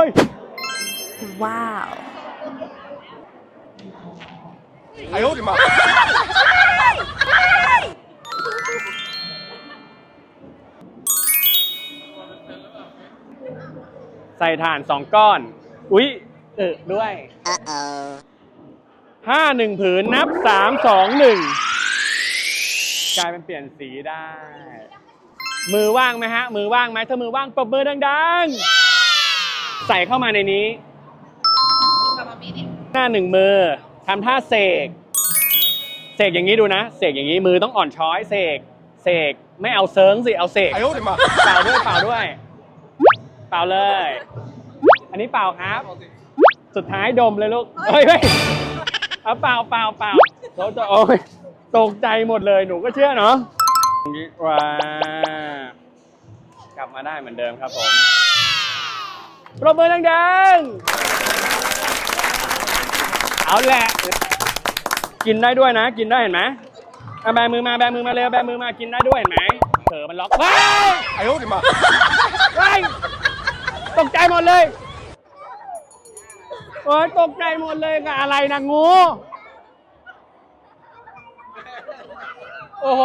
้ย ว้าว ไอ้โอ๊ดิมา ใส่ฐานสองก้อน อุ๊ยเออด้วยห้าหนึ่งผืนนับสามสองหนึ่งกลายเป็นเปลี่ยนสีได้ มือว่างไหมฮะ มือว่างไหมถ้ามือว่างปรบมือดังๆ ใส่เข้ามาในนี้ หน้าหนึ่งมือทำท่าเสก เสกอย่างนี้ดูนะ เสกอย่างนี้มือต้องอ่อนช้อย เสก เสกไม่เอาเซิร์งสิ เอาเสกเป่าด้วยเป่าด้วย เป่าเลย อันนี้เป่าครับ สุดท้ายดมเลยลูก เฮ้ยเฮ้ยเอาเป่าเป่าเป่าเราจะโอ้ยตกใจหมดเลยหนูก็เชื่อเนาะอย่าว้ากลับมาได้เหมือนเดิมครับผม ปรบมือดังๆ เอาแหละ กินได้ด้วยนะ กินได้เห็นไหมแบมือมาแบมือมาเร็วแบมือมากินได้ด้วยเห็นไหมเถอมันล็อกว้ายอายุดิมาตกใจหมดเลยโอ้ยตกใจหมดเลยกับอะไรนะงู โอ้โห